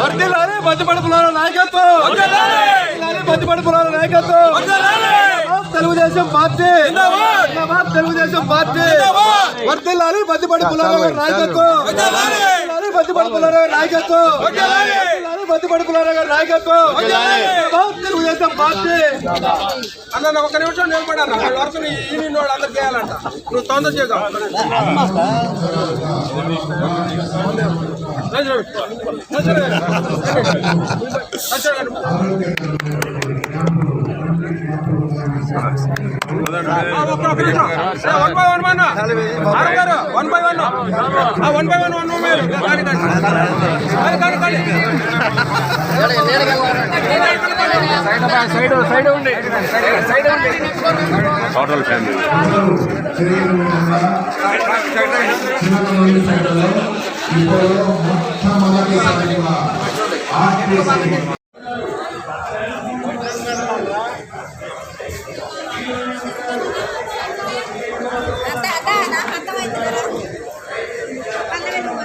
వర్దిల్లాలి పులాల నాయకత్వం. పులాల నాయకత్వం. తెలుగుదేశం పార్టీ. తెలుగుదేశం పార్టీ. వర్దిల్లాలి పులాల నాయకత్వం. పులాల నాయకత్వం. పులాల నాయకత్వం? తెలుగుదేశం పార్టీ. అన్న ఒక నిమిషం నిలబడాను వాళ్ళ వరకు ఈ నిన్ను వాళ్ళు అందరు చేయాలంట. నువ్వు తొందర చేద్దాం. వన్ బై వన్ వన్ గారు one by one one by one one మీరు కానీ కానీ కానీ కానీ అత్త అత్త నాకు అర్థమైంది కదా పల్లవి నువ్వు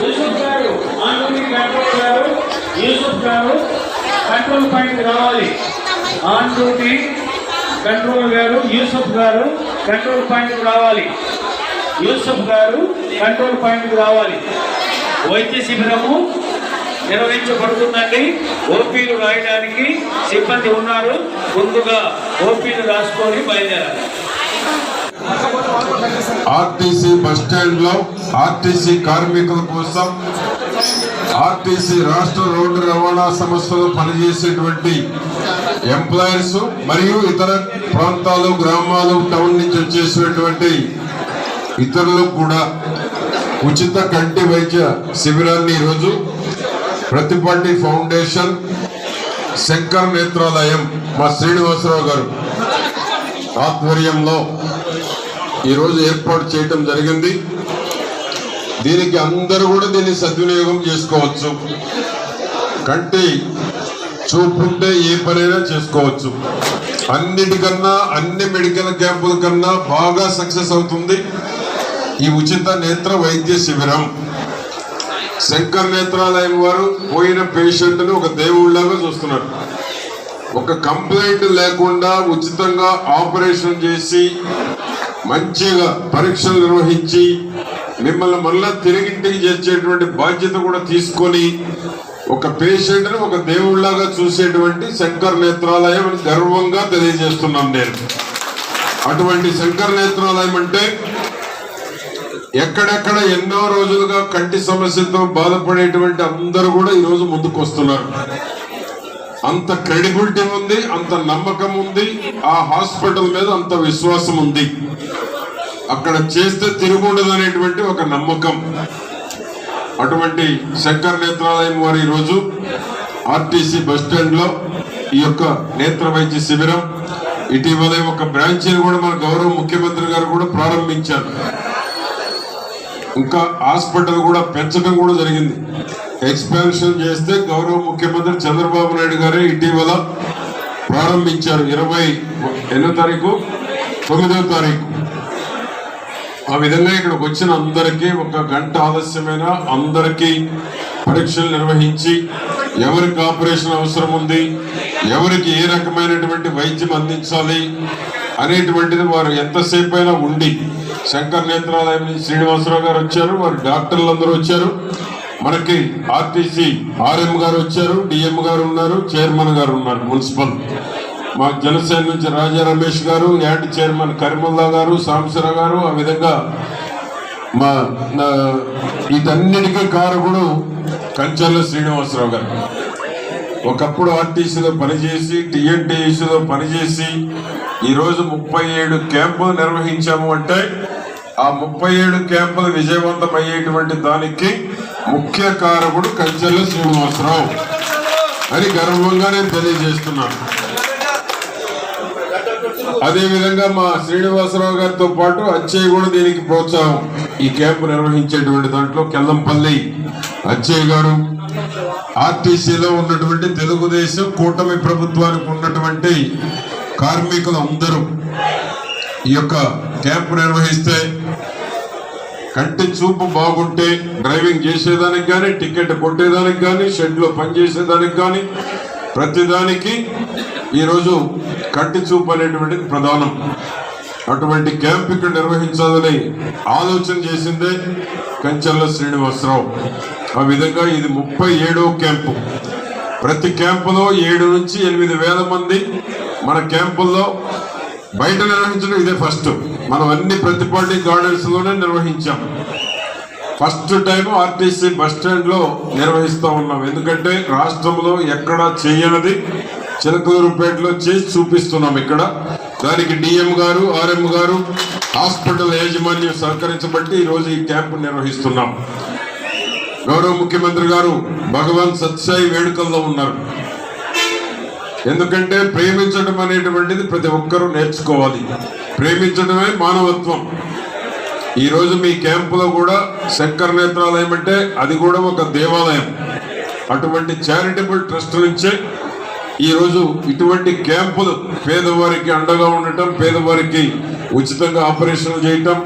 యూసుఫ్ గారు ఆంటోనీ కంట్రోల్ గారు యూసుఫ్ గారు కంట్రోల్ పాయింట్ రావాలి. ఆన్ డ్యూటీ కంట్రోల్ గారు యూసఫ్ గారు కంట్రోల్ పాయింట్ రావాలి. యూసఫ్ గారు కంట్రోల్ పాయింట్ రావాలి. వైద్య శిబిరము నిర్వహించబడుతుందండి. ఓపీలు రాయడానికి సిబ్బంది ఉన్నారు. ముందుగా ఓపీలు రాసుకొని బయలుదేరాలి. ఆర్టీసీ బస్ స్టాండ్లో ఆర్టీసీ కార్మికుల కోసం ఆర్టీసీ రాష్ట్ర రోడ్డు రవాణా సంస్థలో పనిచేసేటువంటి ఎంప్లాయర్స్ మరియు ఇతర ప్రాంతాలు గ్రామాలు టౌన్ నుంచి వచ్చేసినటువంటి ఇతరులు కూడా ఉచిత కంటి వైద్య శిబిరాన్ని ఈరోజు ప్రతిపాటి ఫౌండేషన్ శంకర్ నేత్రాలయం మా శ్రీనివాసరావు గారు ఆధ్వర్యంలో ఈరోజు ఏర్పాటు చేయటం జరిగింది. దీనికి అందరూ కూడా దీన్ని సద్వినియోగం చేసుకోవచ్చు. కంటి చూపుంటే ఏ పనైనా చేసుకోవచ్చు. అన్నిటికన్నా అన్ని మెడికల్ క్యాంపుల కన్నా బాగా సక్సెస్ అవుతుంది ఈ ఉచిత నేత్ర వైద్య శిబిరం. శంకర్ నేత్రాలయం వారు పోయిన పేషెంట్ను ఒక దేవుళ్ళగా చూస్తున్నారు. ఒక కంప్లైంట్ లేకుండా ఉచితంగా ఆపరేషన్ చేసి మంచిగా పరీక్షలు నిర్వహించి మిమ్మల్ని మళ్ళా తిరిగింటికి చేర్చేటువంటి బాధ్యత కూడా తీసుకొని ఒక పేషెంట్ని ఒక దేవుళ్ళాగా చూసేటువంటి శంకర్ నేత్రాలయం అని గర్వంగా తెలియజేస్తున్నాం నేను. అటువంటి శంకర్ నేత్రాలయం అంటే ఎక్కడెక్కడ ఎన్నో రోజులుగా కంటి సమస్యతో బాధపడేటువంటి అందరూ కూడా ఈరోజు ముందుకు వస్తున్నారు అంత క్రెడిబిలిటీ ఉంది అంత నమ్మకం ఉంది ఆ హాస్పిటల్ మీద అంత విశ్వాసం ఉంది. అక్కడ చేస్తే తిరుగుండదు అనేటువంటి ఒక నమ్మకం. అటువంటి శంకర్ నేత్రాలయం వారు ఈరోజు ఆర్టీసీ బస్ స్టాండ్లో ఈ యొక్క నేత్ర వైద్య శిబిరం ఇటీవలే ఒక బ్రాంచీని కూడా మన గౌరవ ముఖ్యమంత్రి గారు కూడా ప్రారంభించారు. ఇంకా హాస్పిటల్ కూడా పెంచడం కూడా జరిగింది. ఎక్స్పాన్షన్ చేస్తే గౌరవ ముఖ్యమంత్రి చంద్రబాబు నాయుడు గారే ఇటీవల ప్రారంభించారు. ఇరవై ఎన్నో తారీఖు? తొమ్మిదో తారీఖు. ఆ విధంగా ఇక్కడికి వచ్చిన అందరికీ ఒక గంట ఆలస్యమైన అందరికీ పరీక్షలు నిర్వహించి ఎవరికి ఆపరేషన్ అవసరం ఉంది ఎవరికి ఏ రకమైనటువంటి వైద్యం అందించాలి అనేటువంటిది వారు ఎంతసేపు అయినా ఉండి శంకర్ నేత్రాలయం నుంచి శ్రీనివాసరావు గారు వచ్చారు వారి డాక్టర్లు అందరూ వచ్చారు మనకి ఆర్టీసీ ఆర్ఎం గారు వచ్చారు డిఎం గారు ఉన్నారు చైర్మన్ గారు ఉన్నారు మున్సిపల్. మా జనసేన నుంచి రాజా రమేష్ గారు యాడ్ చైర్మన్ కరిముల్లా గారు సాంబశివరావు గారు ఆ విధంగా మా నా- వీటన్నిటికీ కారకుడు కంచర్ల శ్రీనివాసరావు గారు. ఒకప్పుడు ఆర్టీసీలో పనిచేసి టీఎన్టీసీలో పనిచేసి ఈరోజు ముప్పై ఏడు క్యాంపులు నిర్వహించాము అంటే ఆ ముప్పై ఏడు క్యాంపులు విజయవంతం అయ్యేటువంటి దానికి ముఖ్య కారకుడు కంచెల శ్రీనివాసరావు. అని గర్వంగా నేను తెలియజేస్తున్నాను. అదే విధంగా మా శ్రీనివాసరావు గారితో పాటు అచ్చయ్య కూడా దీనికి ప్రోత్సాహం. ఈ క్యాంపు నిర్వహించేటువంటి దాంట్లో కెల్లంపల్లి అచ్చయ్య గారు ఆర్టీసీలో ఉన్నటువంటి తెలుగుదేశం కూటమి ప్రభుత్వానికి ఉన్నటువంటి కార్మికులు అందరూ ఈ యొక్క క్యాంపు నిర్వహిస్తే కంటి చూపు బాగుంటే డ్రైవింగ్ చేసేదానికి కానీ టికెట్ కొట్టేదానికి కానీ షెడ్లో పనిచేసేదానికి కానీ ప్రతిదానికి ఈరోజు కంటి చూపు అనేటువంటిది ప్రధానం. అటువంటి క్యాంప్ ఇక్కడ నిర్వహించాలని ఆలోచన చేసిందే కంచెల్ల శ్రీనివాసరావు. ఆ విధంగా ఇది ముప్పై ఏడవ క్యాంపు. ప్రతి క్యాంపులో ఏడు నుంచి ఎనిమిది వేల మంది మన క్యాంపుల్లో బయట నిర్వహించడం ఇదే ఫస్ట్. మనం అన్ని ప్రతిపాటి గార్డెన్స్లోనే నిర్వహించాం. ఫస్ట్ టైం ఆర్టీసీ బస్ స్టాండ్లో నిర్వహిస్తూ ఉన్నాం. ఎందుకంటే రాష్ట్రంలో ఎక్కడ చేయనది చిలకూరుపేటలో చేసి చూపిస్తున్నాం ఇక్కడ. దానికి డిఎం గారు ఆర్ఎం గారు హాస్పిటల్ యాజమాన్యం సహకరించబట్టి ఈరోజు రోజు ఈ క్యాంపు నిర్వహిస్తున్నాం. గౌరవ ముఖ్యమంత్రి గారు భగవాన్ సత్సాయి వేడుకల్లో ఉన్నారు. ఎందుకంటే ప్రేమించడం అనేటువంటిది ప్రతి ఒక్కరూ నేర్చుకోవాలి. ప్రేమించడమే మానవత్వం. ఈరోజు మీ క్యాంపులో కూడా శంకర్ నేత్రాలయం అంటే అది కూడా ఒక దేవాలయం. అటువంటి చారిటబుల్ ట్రస్ట్ నుంచే ఈరోజు ఇటువంటి క్యాంపులు పేదవారికి అండగా ఉండటం పేదవారికి ఉచితంగా ఆపరేషన్లు చేయటం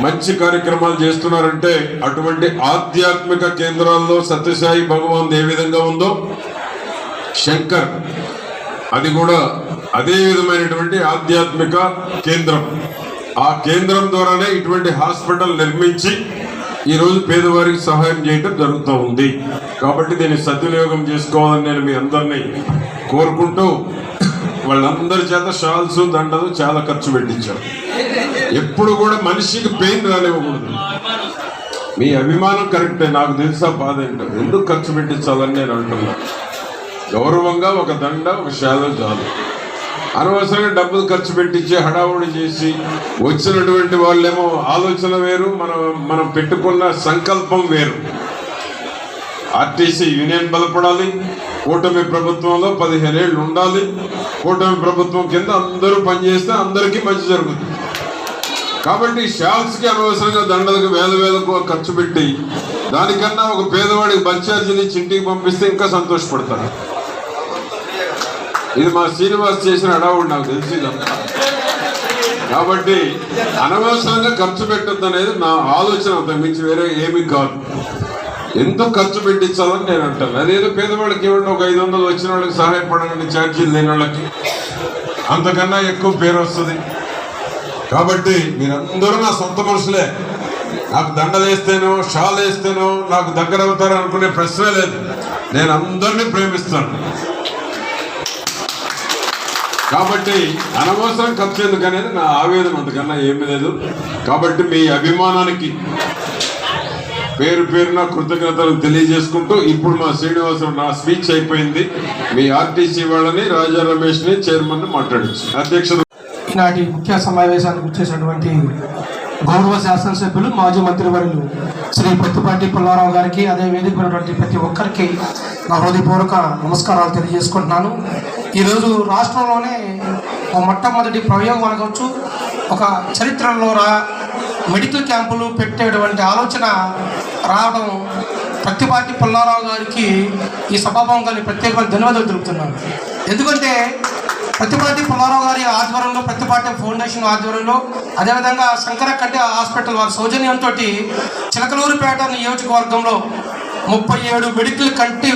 మంచి కార్యక్రమాలు చేస్తున్నారంటే అటువంటి ఆధ్యాత్మిక కేంద్రాల్లో సత్యసాయి భగవాన్ ఏ విధంగా ఉందో శంకర్ అది కూడా అదే విధమైనటువంటి ఆధ్యాత్మిక కేంద్రం. ఆ కేంద్రం ద్వారానే ఇటువంటి హాస్పిటల్ నిర్మించి ఈ రోజు పేదవారికి సహాయం చేయటం జరుగుతూ ఉంది. కాబట్టి దీన్ని సద్వినియోగం చేసుకోవాలని నేను మీ అందరినీ కోరుకుంటూ వాళ్ళందరి చేత షాల్స్ దండలు చాలా ఖర్చు పెట్టించారు ఎప్పుడు కూడా మనిషికి పెయిన్ రానివ్వకూడదు. మీ అభిమానం కరెక్టే నాకు తెలుసా బాధ ఏంటో. ఎందుకు ఖర్చు పెట్టించాలని నేను అంటున్నాను గౌరవంగా ఒక దండ ఒక శాలో చాలు. అనవసరంగా డబ్బులు ఖర్చు పెట్టించి హడావుడి చేసి వచ్చినటువంటి వాళ్ళేమో ఆలోచన వేరు మనం మనం పెట్టుకున్న సంకల్పం వేరు. ఆర్టీసీ యూనియన్ బలపడాలి కూటమి ప్రభుత్వంలో పదిహేను ఏళ్ళు ఉండాలి కూటమి ప్రభుత్వం కింద అందరూ పనిచేస్తే అందరికీ మంచి జరుగుతుంది. కాబట్టి షాల్స్కి అనవసరంగా దండలకు వేల వేలకు ఖర్చు పెట్టి దానికన్నా ఒక పేదవాడికి బస్ ఛార్జీని చింటికి పంపిస్తే ఇంకా సంతోషపడతారు. ఇది మా శ్రీనివాస్ చేసిన అడావుడు నాకు తెలిసి కాబట్టి అనవసరంగా ఖర్చు పెట్టద్దు అనేది నా ఆలోచన అంత మించి వేరే ఏమీ కాదు. ఎందుకు ఖర్చు పెట్టించాలని నేను అంటాను. అదేదో పేదవాళ్ళకి ఇవ్వండి ఒక ఐదు వందలు వచ్చిన వాళ్ళకి సహాయపడండి ఛార్జీలు లేని వాళ్ళకి. అంతకన్నా ఎక్కువ పేరు వస్తుంది. కాబట్టి మీరందరూ నా సొంత మనుషులే. నాకు దండలేస్తేనో షాల్ వేస్తేనో నాకు దగ్గర అవుతారు అనుకునే ప్రశ్నే లేదు. నేను అందరినీ ప్రేమిస్తాను. కాబట్టి అనవసరం ఖర్చు ఎందుకనేది నా ఆవేదన అంతకన్నా ఏమీ లేదు. కాబట్టి మీ అభిమానానికి పేరు పేరున కృతజ్ఞతలు తెలియజేసుకుంటూ ఇప్పుడు మా శ్రీనివాసరావు నా స్పీచ్ అయిపోయింది. మీ ఆర్టీసీ వాళ్ళని రాజా రమేష్ని చైర్మన్ మాట్లాడచ్చు. అధ్యక్షుడు ఈనాటి ముఖ్య సమావేశానికి వచ్చేసినటువంటి గౌరవ శాసనసభ్యులు మాజీ మంత్రివర్యులు శ్రీ పత్తిపాటి పుల్లారావు గారికి అదే వేదిక ఉన్నటువంటి ప్రతి ఒక్కరికి నా హృదయపూర్వక నమస్కారాలు తెలియజేసుకుంటున్నాను. ఈరోజు రాష్ట్రంలోనే ఒక మొట్టమొదటి ప్రయోగం అనవచ్చు. ఒక చరిత్రలో రా మెడికల్ క్యాంపులు పెట్టేటువంటి ఆలోచన రావడం ప్రతిపాటి పుల్లారావు గారికి ఈ సభాభంగాన్ని ప్రత్యేకమైన ధన్యవాదాలు తెలుపుతున్నాను. ఎందుకంటే ప్రతిపాటి పుల్లారావు గారి ఆధ్వర్యంలో ప్రతిపాటి ఫౌండేషన్ ఆధ్వర్యంలో అదేవిధంగా శంకరకంటి హాస్పిటల్ వారి సౌజన్యంతో చిలకలూరుపేట నియోజకవర్గంలో ముప్పై ఏడు మెడికల్ కంటి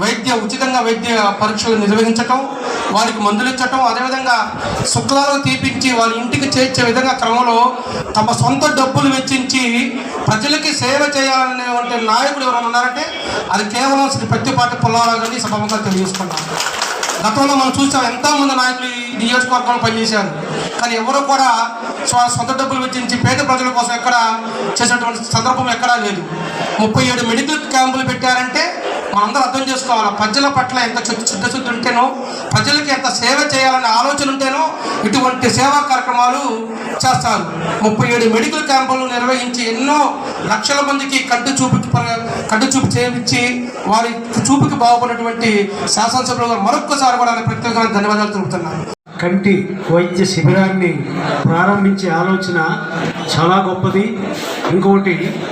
వైద్య ఉచితంగా వైద్య పరీక్షలు నిర్వహించటం వారికి మందులు ఇచ్చటం అదేవిధంగా శుక్లాలు తీపించి వారి ఇంటికి చేర్చే విధంగా క్రమంలో తమ సొంత డబ్బులు వెచ్చించి ప్రజలకి సేవ చేయాలనేటువంటి నాయకుడు ఎవరైనా ఉన్నారంటే అది కేవలం శ్రీ ప్రత్తిపాటి పుల్లారావు గారిని సభంగా తెలియజేసుకున్నాను. గతంలో మనం చూసాం ఎంతో మంది నాయకులు ఈ నియోజకవర్గంలో పనిచేశారు. కానీ ఎవరు కూడా స్వ- సొంత డబ్బులు వెచ్చించి పేద ప్రజల కోసం ఎక్కడ చేసినటువంటి సందర్భం ఎక్కడా లేదు. ముప్పై ఏడు మెడికల్ క్యాంపులు పెట్టారంటే మనందరం అర్థం చేసుకోవాలి. ప్రజల పట్ల ఎంత చిత్త- చిత్తశుద్ధి ఉంటేనో ప్రజలకి ఎంత సేవ చేయాలనే ఆలోచన ఉంటేనో ఇటువంటి సేవా కార్యక్రమాలు చేస్తారు. ముప్పై ఏడు మెడికల్ క్యాంపులు నిర్వహించి ఎన్నో లక్షల మందికి కంటి చూపు కంటి చూపు చేయించి వారి చూపుకి బాగుపడినటువంటి శాసనసభ్యులు మరొక్కసారి కూడా ప్రత్యేకంగా ధన్యవాదాలు తెలుపుతున్నాను. కంటి వైద్య శిబిరాన్ని ప్రారంభించే ఆలోచన చాలా గొప్పది. ఇంకొకటి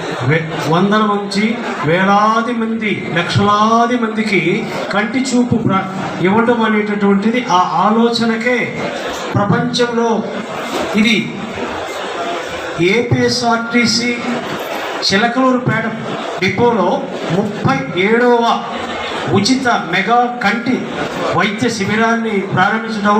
వందల నుంచి వేలాది మంది లక్షలాది మందికి కంటి చూపు ఇవ్వటం అనేటటువంటిది ఆ ఆలోచనకే ప్రపంచంలో ఇది. ఏపీఎస్ఆర్టీసీ చిలకలూరుపేట డిపోలో ముప్పై ఏడవ ఉచిత మెగా కంటి వైద్య శిబిరాన్ని ప్రారంభించడం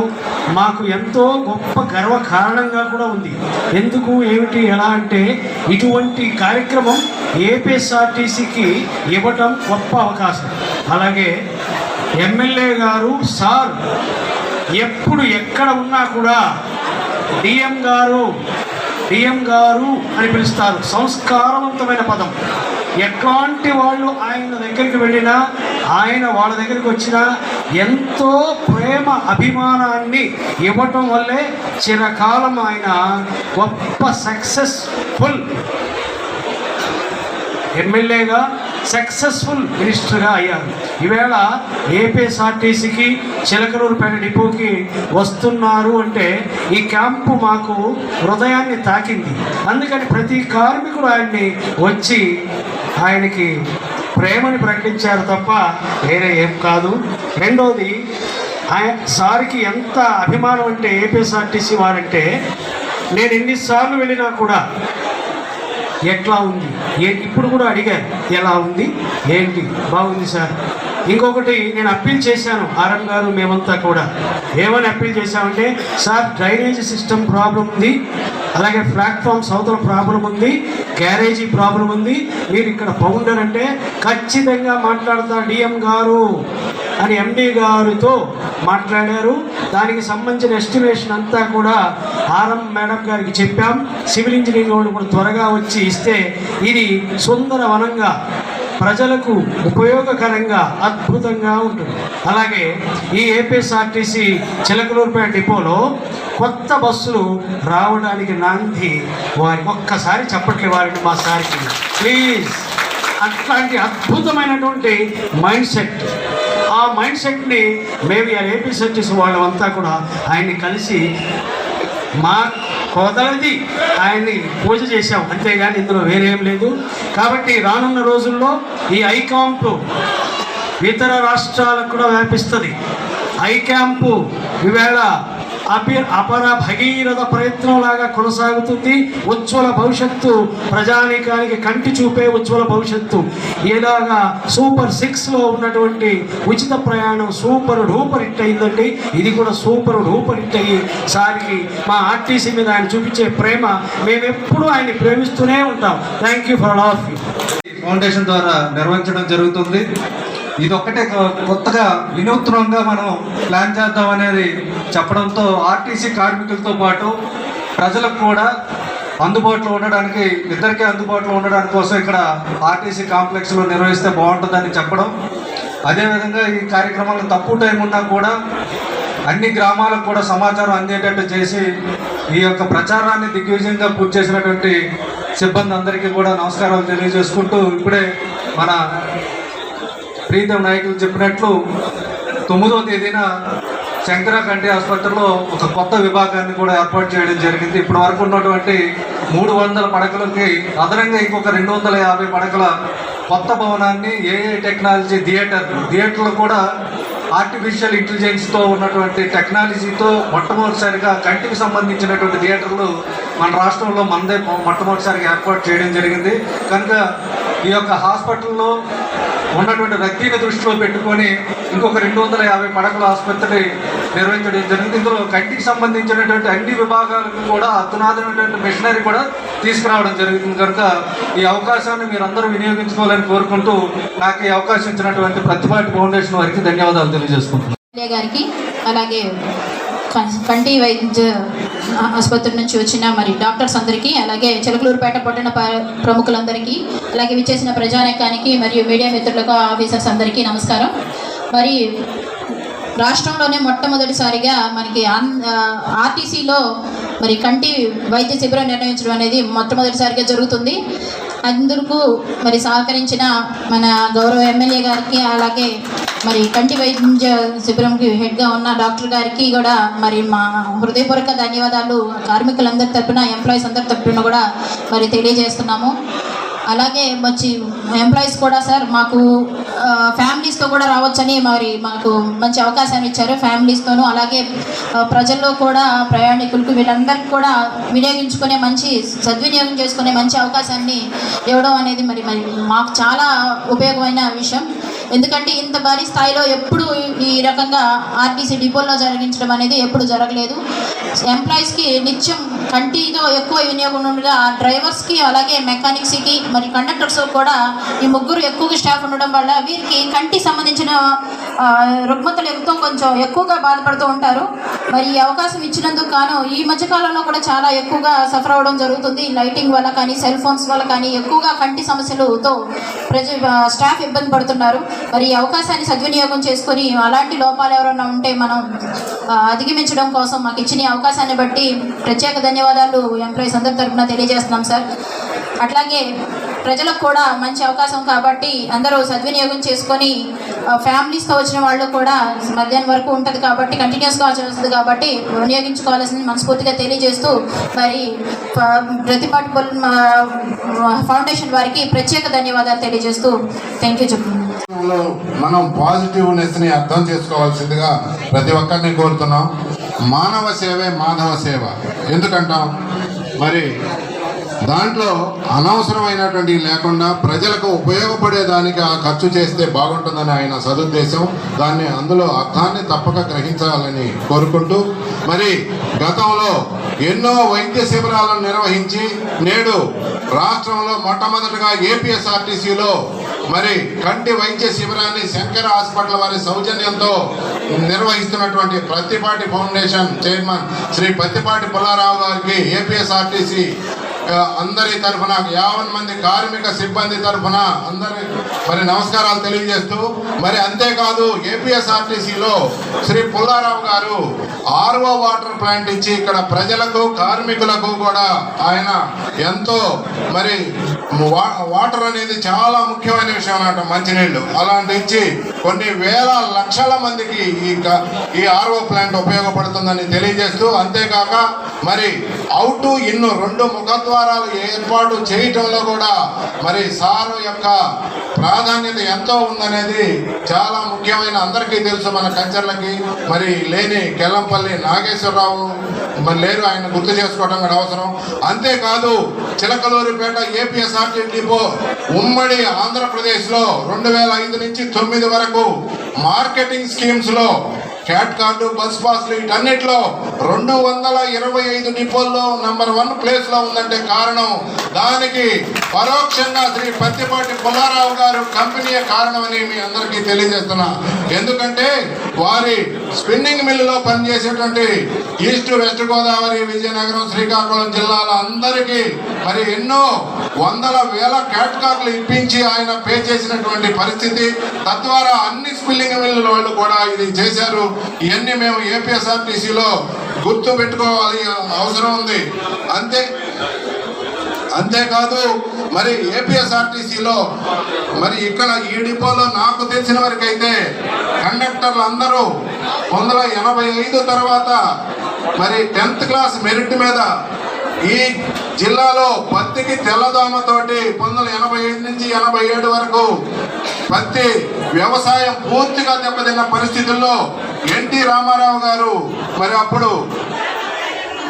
మాకు ఎంతో గొప్ప గర్వ కారణంగా కూడా ఉంది. ఎందుకు ఏమిటి ఎలా అంటే ఇటువంటి కార్యక్రమం ఏపీఎస్ఆర్టీసీకి ఇవ్వటం గొప్ప అవకాశం. అలాగే ఎమ్మెల్యే గారు సార్ ఎప్పుడు ఎక్కడ ఉన్నా కూడా డిఎం గారు డిఎం గారు అని పిలుస్తారు. సంస్కారవంతమైన పదం. ఎట్లాంటి వాళ్ళు ఆయన దగ్గరికి వెళ్ళినా ఆయన వాళ్ళ దగ్గరికి వచ్చినా ఎంతో ప్రేమ అభిమానాన్ని ఇవ్వటం వల్లే చిరకాలం ఆయన గొప్ప సక్సెస్ఫుల్ ఎమ్మెల్యేగా సక్సెస్ఫుల్ మినిస్టర్గా అయ్యారు. ఈవేళ ఏపీఎస్ఆర్టీసీకి చిలకలూరుపేట డిపోకి వస్తున్నారు అంటే ఈ క్యాంపు మాకు హృదయాన్ని తాకింది. అందుకని ప్రతి కార్మికుడు ఆయన్ని వచ్చి ఆయనకి ప్రేమని ప్రకటించారు తప్ప వేరే ఏం కాదు. రెండోది ఆయన సార్కి ఎంత అభిమానం అంటే ఏపీఎస్ఆర్టీసీ వారంటే నేను ఎన్నిసార్లు వెళ్ళినా కూడా ఎట్లా ఉంది? ఏంటి ఇప్పుడు కూడా అడిగాను ఎలా ఉంది? ఏంటి? బాగుంది సార్. ఇంకొకటి నేను అప్పీల్ చేశాను ఆరం గారు మేమంతా కూడా. ఏమని అప్పీల్ చేశామంటే సార్ డ్రైనేజ్ సిస్టమ్ ప్రాబ్లం ఉంది అలాగే ప్లాట్ఫామ్ సౌతల ప్రాబ్లం ఉంది గ్యారేజీ ప్రాబ్లం ఉంది మీరు ఇక్కడ బాగుండారంటే అంటే ఖచ్చితంగా మాట్లాడతారు డిఎం గారు. అని ఎండి గారితో మాట్లాడారు. దానికి సంబంధించిన ఎస్టిమేషన్ అంతా కూడా ఆర్ఎం మేడం గారికి చెప్పాం. సివిల్ ఇంజనీరింగ్ వాళ్ళు కూడా త్వరగా వచ్చి ఇస్తే ఇది సుందర వనంగా ప్రజలకు ఉపయోగకరంగా అద్భుతంగా ఉంటుంది. అలాగే ఈ ఏపీఎస్ఆర్టీసీ చిలకలూరుపేట డిపోలో కొత్త బస్సులు రావడానికి నాంది వారి ఒక్కసారి చెప్పట్లే వారికి మా సార్కి. ప్లీజ్. అట్లాంటి అద్భుతమైనటువంటి మైండ్ సెట్. ఆ మైండ్ సెట్ని మేము ఏపీ సర్టీస్ వాళ్ళంతా కూడా ఆయన్ని కలిసి మా కోదలది ఆయన్ని పూజ చేశాం. అంతేగాని ఇందులో వేరేం లేదు. కాబట్టి రానున్న రోజుల్లో ఈ ఐ క్యాంపు ఇతర రాష్ట్రాలకు కూడా వ్యాపిస్తుంది. Eye camp. ఈవేళ అపి అపర భగీరథ ప్రయత్నంలాగా కొనసాగుతుంది. ఉజ్వల భవిష్యత్తు ప్రజానీకానికి కంటి చూపే ఉజ్వల భవిష్యత్తు. ఇలాగా సూపర్ సిక్స్లో ఉన్నటువంటి ఉచిత ప్రయాణం సూపర్ డూపర్ హిట్ అయిందండి. ఇది కూడా సూపర్ డూపర్ హిట్ అయ్యి సారికి మా ఆర్టీసీ మీద ఆయన చూపించే ప్రేమ మేము ఆయన ఆయన్ని ప్రేమిస్తూనే ఉంటాం. Thank you for all of foundation ద్వారా నిర్వహించడం జరుగుతుంది. ఇది ఒక్కటే కొ- కొత్తగా వినూత్నంగా మనం ప్లాన్ చేద్దాం అనేది చెప్పడంతో ఆర్టీసీ కార్మికులతో పాటు ప్రజలకు కూడా అందుబాటులో ఉండడానికి ఇద్దరికీ అందుబాటులో ఉండడానికి కోసం ఇక్కడ ఆర్టీసీ కాంప్లెక్స్లో నిర్వహిస్తే బాగుంటుందని చెప్పడం. అదేవిధంగా ఈ కార్యక్రమంలో తక్కువ టైం ఉన్నా కూడా అన్ని గ్రామాలకు కూడా సమాచారం అందేటట్టు చేసి ఈ యొక్క ప్రచారాన్ని దిగ్విజయంగా పూర్తి చేసినటువంటి సిబ్బంది అందరికీ కూడా నమస్కారాలు తెలియజేసుకుంటూ ఇప్పుడే మన ప్రీతం నాయకులు చెప్పినట్లు తొమ్మిదో తేదీన శంకర కంటి ఆసుపత్రిలో ఒక కొత్త విభాగాన్ని కూడా ఏర్పాటు చేయడం జరిగింది. ఇప్పటి వరకు ఉన్నటువంటి మూడు వందల పడకలకి అదనంగా ఇంకొక రెండు వందల యాభై పడకల కొత్త భవనాన్ని ఏఏ టెక్నాలజీ థియేటర్ థియేటర్లో కూడా ఆర్టిఫిషియల్ ఇంటెలిజెన్స్తో ఉన్నటువంటి టెక్నాలజీతో మొట్టమొదటిసారిగా కంటికి సంబంధించినటువంటి థియేటర్లు మన రాష్ట్రంలో మనదే మొట్టమొదటిసారిగా ఏర్పాటు చేయడం జరిగింది. కనుక ఈ యొక్క హాస్పిటల్లో ఉన్నటువంటి వ్యక్తిని దృష్టిలో పెట్టుకొని ఇంకొక రెండు వందల యాభై పడకల ఆసుపత్రి నిర్వహించడం జరిగింది. ఇందులో కంటికి సంబంధించినటువంటి అన్ని విభాగాలకు కూడా అధునాతనమైనటువంటి మిషనరీ కూడా తీసుకురావడం జరుగుతుంది కనుక ఈ అవకాశాన్ని మీరు అందరూ వినియోగించుకోవాలని కోరుకుంటూ నాకు ఈ అవకాశం ఇచ్చినటువంటి ప్రతిపాటి ఫౌండేషన్ వారికి ధన్యవాదాలు తెలియజేసుకుంటున్నాను. గారికి అలాగే కంటి వైద్య ఆసుపత్రి నుంచి వచ్చిన మరి డాక్టర్స్ అందరికీ అలాగే చిలకలూరుపేట పట్టణ ప్రముఖులందరికీ అలాగే విచ్చేసిన ప్రజానేకానికి మరియు మీడియా మిత్రులకు ఆఫీసర్స్ అందరికీ నమస్కారం. మరి రాష్ట్రంలోనే మొట్టమొదటిసారిగా మనకి ఆర్టీసీలో మరి కంటి వైద్య శిబిరం నిర్ణయించడం అనేది మొట్టమొదటిసారిగా జరుగుతుంది. అందుకు మరి సహకరించిన మన గౌరవ ఎమ్మెల్యే గారికి అలాగే మరి కంటి వైద్య శిబిరంకి హెడ్గా ఉన్న డాక్టర్ గారికి కూడా మరి మా హృదయపూర్వక ధన్యవాదాలు. కార్మికులందరి తరపున ఎంప్లాయీస్ అందరి తరపున కూడా మరి తెలియజేస్తున్నాము. అలాగే మంచి ఎంప్లాయీస్ కూడా సార్ మాకు ఫ్యామిలీస్తో కూడా రావచ్చని మరి మాకు మంచి అవకాశాన్ని ఇచ్చారు. ఫ్యామిలీస్తోనూ అలాగే ప్రజల్లో కూడా ప్రయాణికులకు వీళ్ళందరికీ కూడా వినియోగించుకునే మంచి సద్వినియోగం చేసుకునే మంచి అవకాశాన్ని ఇవ్వడం అనేది మరి మరి మాకు చాలా ఉపయోగమైన విషయం. ఎందుకంటే ఇంత భారీ స్థాయిలో ఎప్పుడు ఈ రకంగా ఆర్టీసీ డిపోల్లో జరిగించడం అనేది ఎప్పుడు జరగలేదు. ఎంప్లాయీస్కి నిత్యం కంటితో ఎక్కువ వినియోగం ఉండగా డ్రైవర్స్కి అలాగే మెకానిక్స్కి మరి కండక్టర్స్ కూడా ఈ ముగ్గురు ఎక్కువగా స్టాఫ్ ఉండడం వల్ల వీరికి కంటి సంబంధించిన రుగ్మతలు ఎంతో కొంచెం ఎక్కువగా బాధపడుతూ ఉంటారు. మరి ఈ అవకాశం ఇచ్చినందుకు గాను ఈ మధ్యకాలంలో కూడా చాలా ఎక్కువగా సఫర్ అవ్వడం జరుగుతుంది. లైటింగ్ వల్ల కానీ సెల్ ఫోన్స్ వల్ల కానీ ఎక్కువగా కంటి సమస్యలతో ప్రజ స్టాఫ్ ఇబ్బంది పడుతున్నారు. మరి ఈ అవకాశాన్ని సద్వినియోగం చేసుకొని అలాంటి లోపాలు ఎవరైనా ఉంటే మనం అధిగమించడం కోసం మాకు ఇచ్చిన అవకాశాన్ని బట్టి ప్రత్యేక ధన్యవాదాలు. ఎంప్లాయీస్ అందరి తరఫున తెలియజేస్తున్నాం సార్. అట్లాగే ప్రజలకు కూడా మంచి అవకాశం కాబట్టి అందరూ సద్వినియోగం చేసుకొని ఫ్యామిలీస్తో వచ్చిన వాళ్ళు కూడా మధ్యాహ్నం వరకు ఉంటుంది కాబట్టి కంటిన్యూస్గా వస్తుంది కాబట్టి వినియోగించుకోవాల్సింది మనస్ఫూర్తిగా తెలియజేస్తూ మరి ప్రతిపాటి ఫౌండేషన్ వారికి ప్రత్యేక ధన్యవాదాలు తెలియజేస్తూ థ్యాంక్ యూ చెప్తున్నాను మనం పాజిటివ్నెస్ని అర్థం చేసుకోవాల్సిందిగా ప్రతి ఒక్కరిని కోరుతున్నాం. మానవ సేవే మాధవ సేవ. ఎందుకంటాం? మరి దాంట్లో అనవసరమైనటువంటి లేకుండా ప్రజలకు ఉపయోగపడేదానికి ఆ ఖర్చు చేస్తే బాగుంటుందని ఆయన సదుద్దేశం. దాన్ని అందులో అర్థాన్ని తప్పక గ్రహించాలని కోరుకుంటూ మరి గతంలో ఎన్నో వైద్య శిబిరాలను నిర్వహించి నేడు రాష్ట్రంలో మొట్టమొదటిగా ఏపీఎస్ఆర్టీసీలో మరి కంటి వైద్య శిబిరాన్ని శంకర హాస్పిటల్ వారి సౌజన్యంతో నిర్వహిస్తున్నటువంటి ప్రత్తిపాటి ఫౌండేషన్ చైర్మన్ శ్రీ పత్తిపాటి పుల్లారావు గారికి ఏపీఎస్ఆర్టీసీ అందరి తరఫున యావన్ మంది కార్మిక సిబ్బంది తరఫున అందరి మరి నమస్కారాలు తెలియజేస్తూ మరి అంతేకాదు ఏపీఎస్ఆర్టీసీలో శ్రీ పుల్లారావు గారు ఆర్ఓ వాటర్ ప్లాంట్ ఇచ్చి ఇక్కడ ప్రజలకు కార్మికులకు కూడా ఆయన ఎంతో మరి వాటర్ అనేది చాలా ముఖ్యమైన విషయం అన్నమాట మంచినీళ్ళు. అలాంటి ఇచ్చి కొన్ని వేల లక్షల మందికి ఈ క- ఈ ఆర్ఓ ప్లాంట్ ఉపయోగపడుతుందని తెలియజేస్తూ అంతేకాక మరి అవుట్ ఇన్ను రెండు ముఖత్వ ముఖద్వారాలు ఏర్పాటు చేయటంలో కూడా మరి సారు యొక్క ప్రాధాన్యత ఎంతో ఉందనేది చాలా ముఖ్యమైన అందరికీ తెలుసు మన కంచర్లకి మరి లేని కెల్లంపల్లి నాగేశ్వరరావు మరి లేరు ఆయన గుర్తు చేసుకోవడం కూడా అవసరం. అంతేకాదు చిలకలూరిపేట ఏపీఎస్ఆర్టీ డిపో ఉమ్మడి ఆంధ్రప్రదేశ్లో రెండు వేల ఐదు నుంచి తొమ్మిది వరకు మార్కెటింగ్ స్కీమ్స్లో క్యాట్ కార్డు బస్ పాస్లు వీటన్నిటిలో రెండు వందల ఇరవై ఐదు డిపోల్లో నంబర్ వన్ ప్లేస్లో ఉందంటే కారణం దానికి పరోక్షంగా శ్రీ పత్తిపాటి పుల్లారావు గారు కంపెనీయే కారణమని మీ అందరికీ తెలియజేస్తున్నా. ఎందుకంటే వారి స్పిన్నింగ్ మిల్లులో పనిచేసేటువంటి ఈస్ట్ వెస్ట్ గోదావరి విజయనగరం శ్రీకాకుళం జిల్లాల అందరికీ మరి ఎన్నో వందల వేల క్యాట్ కార్డులు ఇప్పించి ఆయన పే చేసినటువంటి పరిస్థితి. తద్వారా అన్ని స్పిల్లింగ్ మిల్లుల వాళ్ళు కూడా ఇది చేశారు. ఇవన్నీ మేము ఏపీఎస్ఆర్టీసీలో గుర్తు పెట్టుకోవాలి అవసరం ఉంది. అంతే అంతేకాదు మరి ఏపీఎస్ఆర్టీసీలో మరి ఇక్కడ ఈ డిపోలో నాకు తెలిసిన వరకైతే కండక్టర్లు అందరూ వందల ఎనభై ఐదు తర్వాత మరి టెన్త్ క్లాస్ మెరిట్ మీద ఈ జిల్లాలో పత్తికి తెల్లదోమతోటి పంతొమ్మిది వందల ఎనభై ఐదు నుంచి ఎనభై ఏడు వరకు పత్తి వ్యవసాయం పూర్తిగా దెబ్బతిన్న పరిస్థితుల్లో ఎన్టీ రామారావు గారు మరి అప్పుడు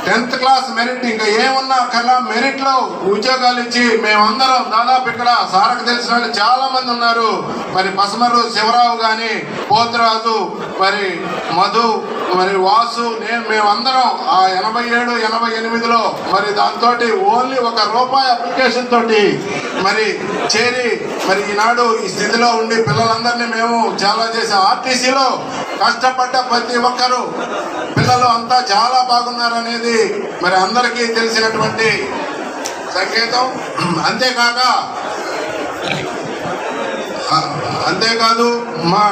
టెన్త్ క్లాస్ మెరిట్ ఇంకా ఏమున్నా కల్లా మెరిట్లో ఉద్యోగాలు ఇచ్చి మేమందరం దాదాపు ఇక్కడ సారకు తెలిసిన వాళ్ళు చాలా మంది ఉన్నారు. మరి పసమరు శివరావు గాని పోతురాజు మరి మధు మరి వాసు నేను మేమందరం ఆ ఎనభై ఏడు ఎనభై ఎనిమిదిలో మరి దాంతో ఓన్లీ ఒక రూపాయి అప్లికేషన్ తోటి మరి చేరి మరి ఈనాడు ఈ స్థితిలో ఉండి పిల్లలందరినీ మేము చాలా చేసాం ఆర్టీసీలో కష్టపడ్డ ప్రతి ఒక్కరూ పిల్లలు అంతా చాలా బాగున్నారనేది మరి అందరికీ తెలిసినటువంటి సంకేతం. అంతేకాక అంతేకాదు మా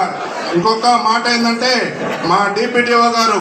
ఇంకొక మాట ఏంటంటే మా డిపిటిఓ గారు